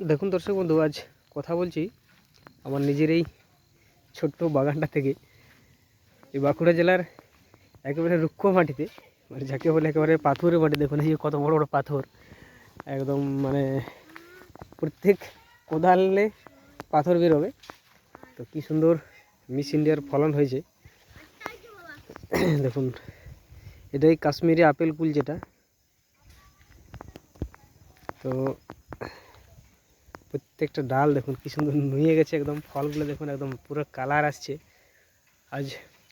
দেখুন দর্শক বন্ধু, আজ কথা বলছি আমার নিজের এই ছোট্ট বাগানটা থেকে। এই বাঁকুড়া জেলার একেবারে রুক্ষ মাটিতে মানে যাকে বলে একেবারে পাথরের মাটি, দেখুন এই কত বড় বড় পাথর। একদম মানে প্রত্যেক কোদালে পাথর বেরোবে। তো কি সুন্দর মিস ইন্ডিয়ার ফলন হয়েছে। দেখুন, এটাই কাশ্মীরি আপেল কুল যেটা। তো প্রত্যেকটা ডাল দেখুন কি সুন্দর নুয়ে গেছে একদম, ফলগুলো দেখুন একদম পুরো কালার আসছে। আজ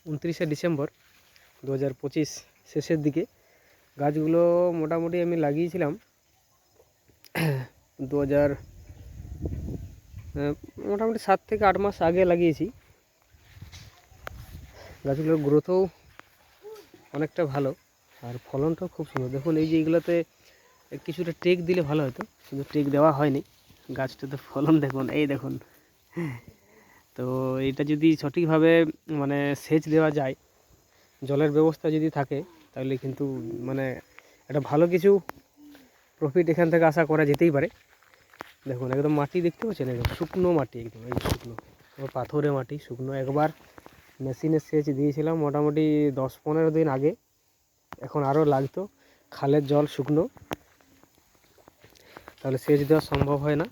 উনত্রিশে ডিসেম্বর দু হাজার পঁচিশ শেষের দিকে। গাছগুলো মোটামুটি আমি লাগিয়েছিলাম দু হাজার মোটামুটি সাত থেকে আট মাস আগে লাগিয়েছি। গাছগুলোর গ্রোথও অনেকটা ভালো আর ফলনটাও খুব সুন্দর। দেখুন এই যে এইগুলোতে কিছুটা টেক দিলে ভালো হতো, কিন্তু টেক দেওয়া হয়নি। গাছটাতে ফলন দেখুন, এই দেখুন। তো এটা যদি সঠিকভাবে মানে সেচ দেওয়া যায়, জলের ব্যবস্থা যদি থাকে, তাহলে কিন্তু মানে একটা ভালো কিছু প্রফিট এখান থেকে আশা করা যেতেই পারে। দেখুন, একদম মাটি দেখতে পাচ্ছেন, একদম শুকনো মাটি, একদম এই শুকনো। পাথরে মাটি, শুকনো। একবার মেশিনে সেচ দিয়েছিলাম মোটামুটি দশ পনেরো দিন আগে, এখন আরও লাগতো। খালের জল শুকনো। তাহলে সেচ দেওয়া সম্ভব হয় না।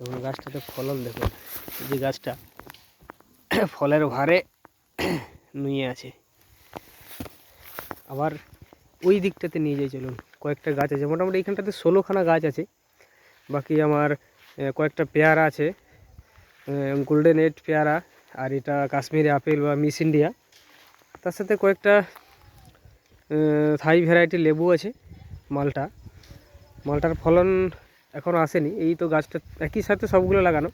এবং গাছটাতে ফলন দেখুন যে গাছটা ফলের ভারে নুয়ে আছে। আবার ওই দিকটাতে নিয়ে যাই চলুন, কয়েকটা গাছ আছে। মোটামুটি এইখানটাতে ষোলোখানা গাছ আছে। বাকি আমার কয়েকটা পেয়ারা আছে গোল্ডেন এইট পেয়ারা, আর এটা কাশ্মীরি আপেল বা মিস ইন্ডিয়া। তার সাথে কয়েকটা থাই ভ্যারাইটি লেবু আছে, মালটা। মালটার ফলন এখনও আসেনি। এই তো গাছটা একই সাথে সবগুলো লাগানো।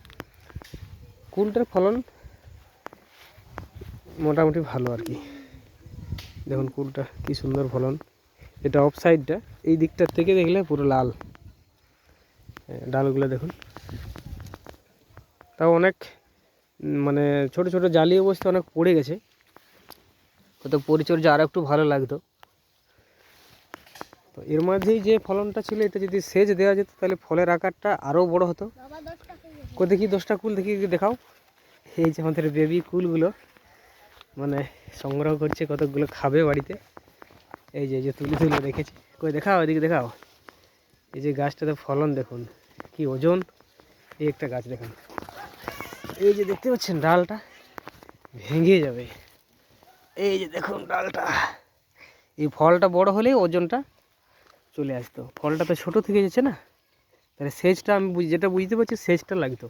কুলটার ফলন মোটামুটি ভালো আর কি। দেখুন কুলটা কি সুন্দর ফলন। এটা অফ সাইডটা এই দিকটার থেকে দেখলে পুরো লাল। হ্যাঁ, ডালগুলো দেখুন। তাও অনেক মানে ছোট ছোট জালি অবস্থা অনেক পড়ে গেছে। হয়তো পরিচর্যা আর একটু ভালো লাগতো। তো এর মধ্যেই যে ফলনটা ছিল, এটা যদি সেচ দেওয়া যেত, তাহলে ফলের আকারটা আরও বড় হতো। কো দেখি দশটা কুল, দেখি দেখাও। এই যে আমাদের বেবি কুলগুলো মানে সংগ্রহ করছে কতগুলো খাবে বাড়িতে। এই যে যে তুলে তুলে রেখেছি। কই দেখাও, এদিকে দেখাও। এই যে গাছটাতে ফলন দেখুন, কি ওজন। এই একটা গাছ দেখুন। এই যে দেখতে পাচ্ছেন ডালটা, ভেঙে যাবে। এই যে দেখুন ডালটা। এই ফলটা বড় হলেই ওজনটা চলে আসতো। ফলটা তো ছোটো থেকে যাচ্ছে না? তাহলে সেচটা আমি যেটা বুঝতে পারছি সেচটা লাগতো।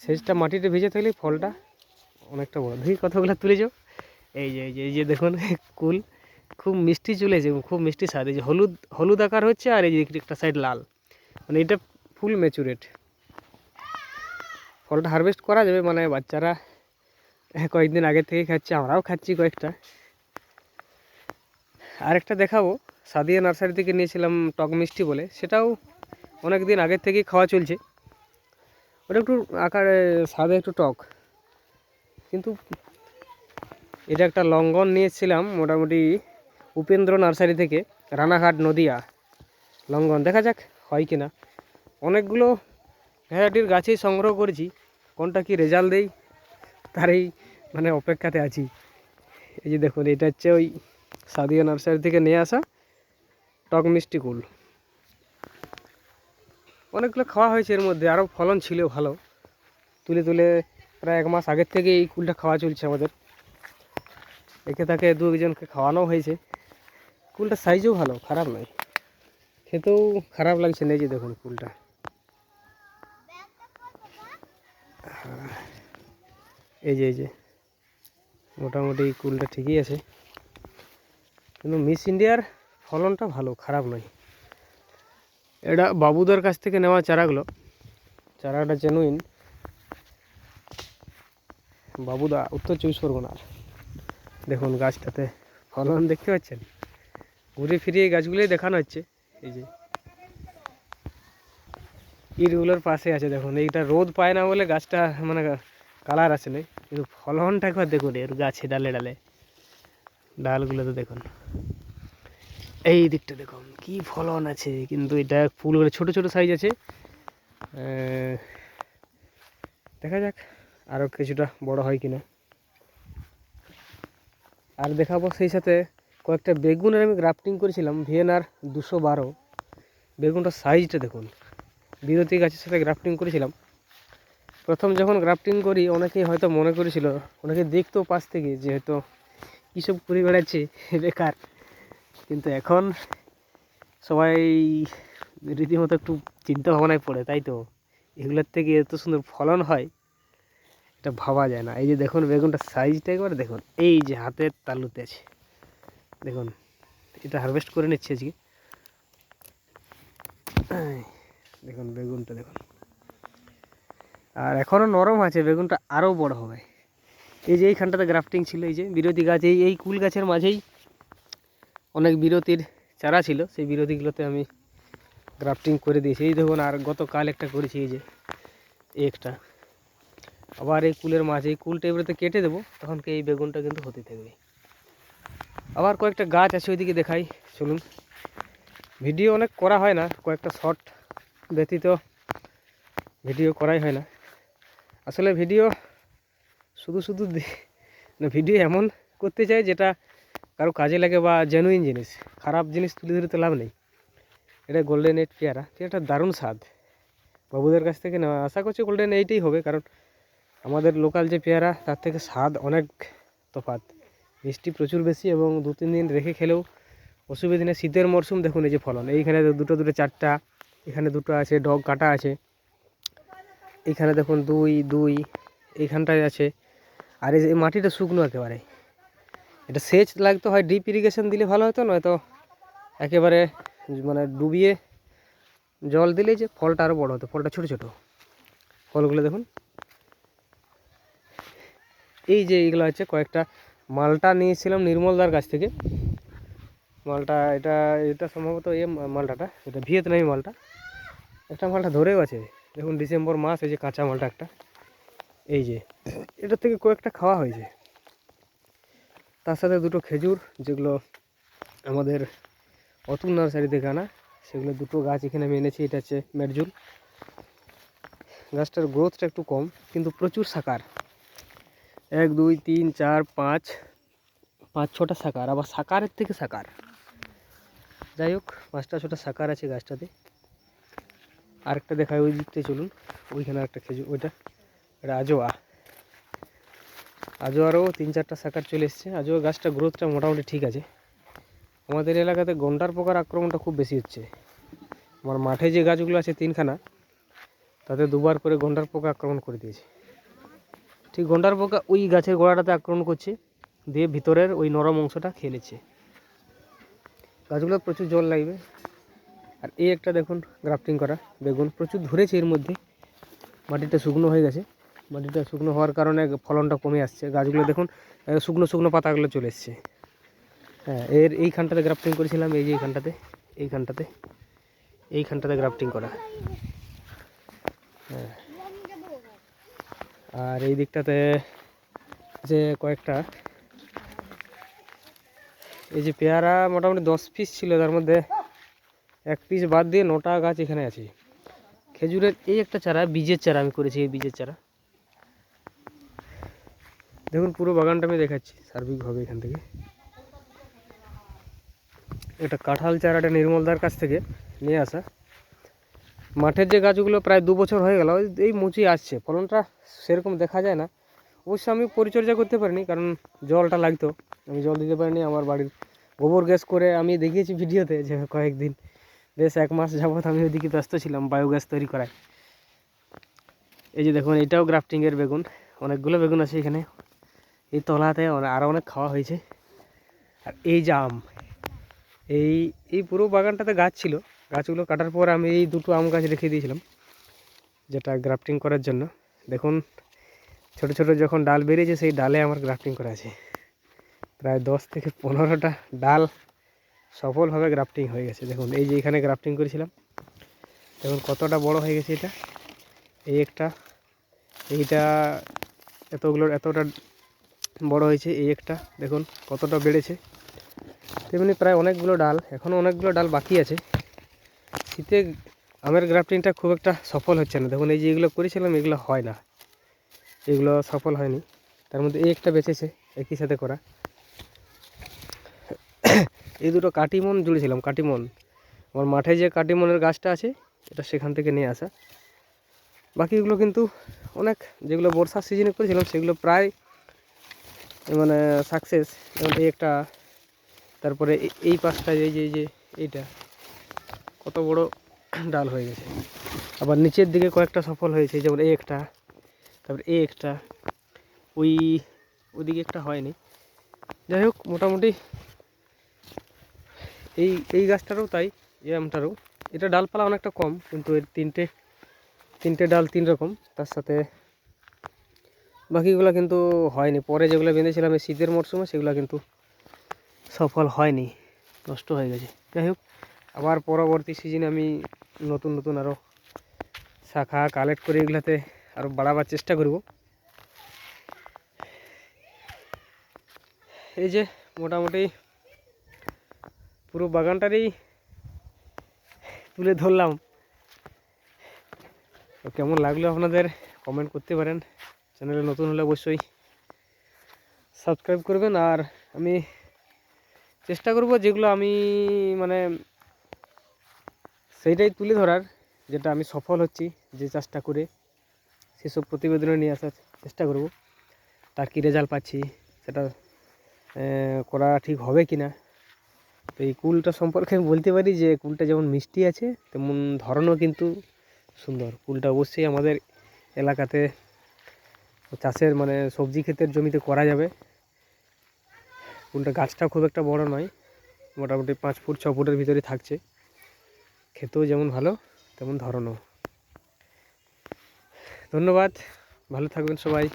সেচটা মাটিতে ভেজে থাকলে ফলটা অনেকটা বড়। দেখি কতগুলো তুলেছ। এই যে এই যে এই যে দেখুন, কুল। খুব মিষ্টি চলেছে খুব মিষ্টি স্বাদ। এই যে হলুদ হলুদ আকার হচ্ছে আর এই যে একটা সাইড লাল। মানে এটা ফুল ম্যাচুরেট ফলটা হারভেস্ট করা যাবে মানে বাচ্চারা কয়েকদিন আগে থেকে খাচ্ছে, আমরাও খাচ্ছি কয়েকটা। আরেকটা দেখাবো। সাদিয়া নার্সারি থেকে নিয়েছিলাম টক মিষ্টি বলে। সেটাও অনেক দিন আগের থেকেই খাওয়া চলছে। ওটা একটু আকারে স্বাদে একটু টক। কিন্তু এটা একটা লঙ্ঘন নিয়েছিলাম মোটামুটি উপেন্দ্র নার্সারি থেকে, রানাঘাট নদিয়া, লঙ্ঘন। দেখা যাক হয় কি না অনেকগুলো ভ্যারাইটির গাছেই সংগ্রহ করেছি। কোনটা কি রেজাল্ট দেই, তারই মানে অপেক্ষাতে আছি। এই যে দেখুন, এটা হচ্ছে ওই সাদিয়া নার্সারি থেকে নিয়ে আসা টক মিষ্টি কুল। অনেকগুলো খাওয়া হয়েছে এর মধ্যে আরও ফলন ছিল ভালো। তুলে তুলে প্রায় এক মাস আগের থেকে এই কুলটা খাওয়া চলছে আমাদের। একে তাকে দু একজনকে খাওয়ানো হয়েছে। কুলটার সাইজও ভালো, খারাপ নয়। খেতেও খারাপ লাগছে না যে দেখুন কুলটা। এই যে এই যে। মোটামুটি কুলটা ঠিকই আছে। কিন্তু মিস ইন্ডিয়ার ফলনটা ভালো খারাপ নয়। এটা বাবুদের কাছ থেকে নেওয়া চারাগুলো। চারাটা জেনুইন বাবুদা উত্তর চব্বিশ পরগনার। দেখুন গাছটাতে ফলন দেখতে পাচ্ছেন? ঘুরে ফিরিয়ে এই গাছগুলোই দেখানো হচ্ছে। এই যে। ইটগুলোর পাশে আছে দেখুন। এইটা রোদ পায় না বলে গাছটা মানে কালার আসে না কিন্তু ফলনটা একবার দেখুন এর গাছে ডালে ডালে। ডালগুলো তো দেখুন। এই দিকটা দেখুন, কি ফলন আছে, কিন্তু এটা ফুলগুলো ছোট ছোট সাইজ আছে। দেখা যাক আরও কিছুটা বড় হয় কিনা। আর দেখাবো সেই সাথে কয়েকটা বেগুনের আমি গ্রাফটিং করেছিলাম ভিএনআর দুশো বারো। বেগুনটার সাইজটা দেখুন, বিরতি গাছের সাথে গ্রাফটিং করেছিলাম। প্রথম যখন গ্রাফটিং করি, অনেকেই হয়তো মনে করেছিল, অনেকে দেখতো পাশ থেকে যে হয়তো কীসব করে বেড়াচ্ছে, বেকার। কিন্তু এখন সবাই রীতিমতো একটু চিন্তা ভাবনায় পড়ে, তাই তো? এগুলোর থেকে এত সুন্দর ফলন হয়, এটা ভাবা যায় না। এই যে দেখুন, বেগুনটার সাইজটা একবার দেখুন, এই যে হাতের তালুতে আছে। দেখুন, এটা হারভেস্ট করে নিচ্ছে আজকে। দেখুন, বেগুনটা দেখুন। আর এখনও নরম আছে, বেগুনটা আরও বড় হবে। এই যে এইখানটাতে গ্রাফটিং ছিল, এই যে বিরোধী গাছ, এই এই কুল গাছের মাঝেই অনেক বিরতির চারা ছিল, সেই বিরতিগুলোতে আমি গ্রাফটিং করে দিয়েছি। এই দেখুন, আর গতকাল একটা করেছি, এই যে একটা। আবার এই কুলের মাছ, এই কুলটা এবারে কেটে দেবো, তখন কি এই বেগুনটা কিন্তু হতে থাকবে। আবার কয়েকটা গাছ আছে ওইদিকে দেখাই, চলুন। ভিডিও অনেক করা হয় না, কয়েকটা শর্ট ব্যতীত ভিডিও করাই হয় না। আসলে ভিডিও শুধু শুধু ভিডিও এমন করতে চাই যেটা কারও কাজে লাগে বা জেনুইন জিনিস, খারাপ জিনিস তুলে ধরে তো লাভ নেই। এটা গোল্ডেন এইট পেয়ারা পেয়ারাটা দারুণ স্বাদ। বাবুদের কাছ থেকে নেওয়া, আশা করছি গোল্ডেন এইটই হবে, কারণ আমাদের লোকাল যে পেয়ারা, তার থেকে স্বাদ অনেক তফাৎ। মিষ্টি প্রচুর বেশি এবং দু, তিন দিন রেখে খেলেও অসুবিধা নেই। শীতের মরশুম দেখুন এই যে ফলন, এইখানে দুটো দুটো, চারটা, এখানে দুটো আছে, ডগ কাটা আছে। এখানে দেখুন দুই দুই, এইখানটায় আছে। আর এই মাটিটা শুকনো একেবারে। এটা সেচ লাগতো, হয় ডিপ ইরিগেশন দিলে ভালো হতো, নয়তো একেবারে মানে ডুবিয়ে জল দিলে যে ফলটা আরও বড় হতো, ফলটা ছোট ছোট। ফলগুলো দেখুন। এই যে এইগুলো হচ্ছে কয়েকটা, মালটা নিয়েছিলাম নির্মলদার কাছ থেকে। মালটা, এটা এটা সম্ভবত এ মালটাটা, এটা ভিয়েতনামি মালটা। একটা মালটা ধরেও আছে। দেখুন, ডিসেম্বর মাস, এই যে কাঁচা মালটা একটা। এই যে, এটার থেকে কয়েকটা খাওয়া হয়েছে। তার সাথে দুটো খেজুর, যেগুলো আমাদের অতুল নার্সারি থেকে আনা, সেগুলো দুটো গাছ এখানে আমি এনেছি, এটা হচ্ছে মেরজুল। গাছটার গ্রোথটা একটু কম, কিন্তু প্রচুর সাকার। এক, দুই, তিন, চার, পাঁচ পাঁচ, ছটা সাকার, আবার সাকারের থেকে সাকার। যাই হোক, পাঁচটা, ছটা সাকার আছে গাছটাতে। আরেকটা দেখায় ওই দিকটায় চলুন, ওইখানে একটা খেজুর, ওইটা, এটা আজোয়া। আজোয়ারও তিন চারটা শাখার চলে এসছে। আজোয়া গাছটা গ্রোথটা মোটামুটি ঠিক আছে। আমাদের এলাকাতে গন্ডার পোকার আক্রমণটা খুব বেশি হচ্ছে। আমার মাঠে যে গাছগুলো আছে তিনখানা, তাতে দুবার করে গন্ডার পোকা আক্রমণ করে দিয়েছে। ঠিক গন্ডার পোকা ওই গাছের গোড়াটাতে আক্রমণ করছে, দিয়ে ভিতরের ওই নরম অংশটা খেলেছে গাছগুলো প্রচুর জল লাগবে। আর এই একটা দেখুন গ্রাফটিং করা বেগুন। প্রচুর ধরেছে এর মধ্যে। মাটিটা শুকনো হয়ে গেছে। মাটিটা শুকনো হওয়ার কারণে ফলনটা কমে আসছে। গাছগুলো দেখুন শুকনো শুকনো পাতাগুলো চলে এসছে। হ্যাঁ এর এইখানটাতে গ্রাফটিং করেছিলাম, এই যে এইখানটাতে এইখানটাতে এইখানটাতে গ্রাফটিং করা। হ্যাঁ। আর এই দিকটাতে যে কয়েকটা, এই যে পেয়ারা মোটামুটি দশ পিস ছিল, তার মধ্যে এক পিস বাদ দিয়ে নটা গাছ এখানে আছে। খেজুরের এই একটা চারা, বীজের চারা আমি করেছি, এই বীজের চারা। দেখুন, পুরো বাগানটা আমি দেখাচ্ছি সার্বিকভাবে এখান থেকে। এটা কাঁঠাল চারাটা নির্মলদার কাছ থেকে নিয়ে আসা। মাঠের যে গাছগুলো প্রায় দু বছর হয়ে গেল এই মুচি আসছে। ফলনটা সেরকম দেখা যায় না। অবশ্য আমি পরিচর্যা করতে পারিনি, কারণ জলটা লাগতো। আমি জল দিতে পারিনি, আমার বাড়ির গোবর গ্যাস করে আমি দেখিয়েছি ভিডিওতে যে কয়েকদিন। বেশ এক মাস যাবৎ আমি ওইদিকে ব্যস্ত ছিলাম বায়োগ্যাস তৈরি করায়। এই যে দেখুন, এটাও গ্রাফটিংয়ের বেগুন। অনেকগুলো বেগুন আছে এখানে। এই তলাতে আরও অনেক খাওয়া হয়েছে। আর এই যে আম, এই এই পুরো বাগানটাতে গাছ ছিল। গাছগুলো কাটার পর আমি এই দুটো আম গাছ রেখে দিয়েছিলাম, যেটা গ্রাফটিং করার জন্য। দেখুন, ছোট ছোট যখন ডাল বেরিয়েছে, সেই ডালে আমার গ্রাফটিং করা আছে। প্রায় দশ থেকে পনেরোটা ডাল সফলভাবে গ্রাফটিং হয়ে গেছে। দেখুন, এই যে এখানে গ্রাফটিং করেছিলাম। দেখুন, কতটা বড় হয়ে গেছে এটা। এই একটা, এইটা এতগুলো, এতটা বড় হয়েছে এই একটা। দেখুন কতটা বেড়েছে। তেমনি প্রায় অনেকগুলো ডাল এখনও অনেকগুলো ডাল বাকি আছে। শীতে আমের গ্রাফটিংটা খুব একটা সফল হচ্ছে না। দেখুন এই যে এগুলো করেছিলাম, এগুলো হয় না। এগুলো সফল হয়নি। তার মধ্যে এই একটা বেঁচেছে, একই সাথে করা। এই দুটো কাটিমন জুড়েছিলাম, কাটিমন। আমার মাঠে যে কাটিমনের গাছটা আছে, এটা সেখান থেকে নিয়ে আসা। বাকিগুলো কিন্তু অনেক, যেগুলো বর্ষার সিজনে করেছিলাম, সেগুলো প্রায় মানে সাকসেস যেমন এই একটা, তারপরে এই পাশটা, এই যে যে, এইটা, কত বড় ডাল হয়ে গেছে। আবার নিচের দিকে কয়েকটা সফল হয়েছে, যেমন এই একটা, তারপরে এই একটা, ওই, ওইদিকে একটা হয়নি। যাই হোক, মোটামুটি এই এই গাছটারও তাই, এই এটা ডালপালা অনেকটা কম, কিন্তু এর তিনটে তিনটে ডাল তিন রকম, তার সাথে বাকিগুলো কিন্তু হয়নি। পরে যেগুলো বেঁধেছিলাম এই শীতের মরশুমে, সেগুলো কিন্তু সফল হয়নি। নষ্ট হয়ে গেছে। যাই হোক, আবার পরবর্তী সিজনে আমি নতুন নতুন আরও শাখা কালেক্ট করে এগুলাতে আরও বাড়াবার চেষ্টা করব। এই যে, মোটামুটি পুরো বাগানটারই তুলে ধরলাম। তো কেমন লাগল আপনাদের? কমেন্ট করতে পারেন। চ্যানেলে নতুন হলে অবশ্যই সাবস্ক্রাইব করবেন। আর আমি চেষ্টা করব যেগুলো আমি মানে সেইটাই তুলে ধরার, যেটা আমি সফল হচ্ছি, যে চাষটা করে সেসব প্রতিবেদনে নিয়ে আসার চেষ্টা করব। তার কী রেজাল্ট পাচ্ছি, সেটা করা ঠিক হবে কি না তো এই কুলটা সম্পর্কে আমি বলতে পারি যে, কুলটা যেমন মিষ্টি আছে, তেমন ধরনও কিন্তু সুন্দর। কুলটা অবশ্যই আমাদের এলাকাতে চাষের মানে সবজি ক্ষেতের জমিতে করা যাবে। কোনটা গাছটা খুব একটা বড় নয়, মোটামুটি পাঁচ ফুট, ছ ফুটের ভিতরে থাকছে। খেতেও যেমন ভালো, তেমন ধরনও। ধন্যবাদ, ভালো থাকবেন সবাই।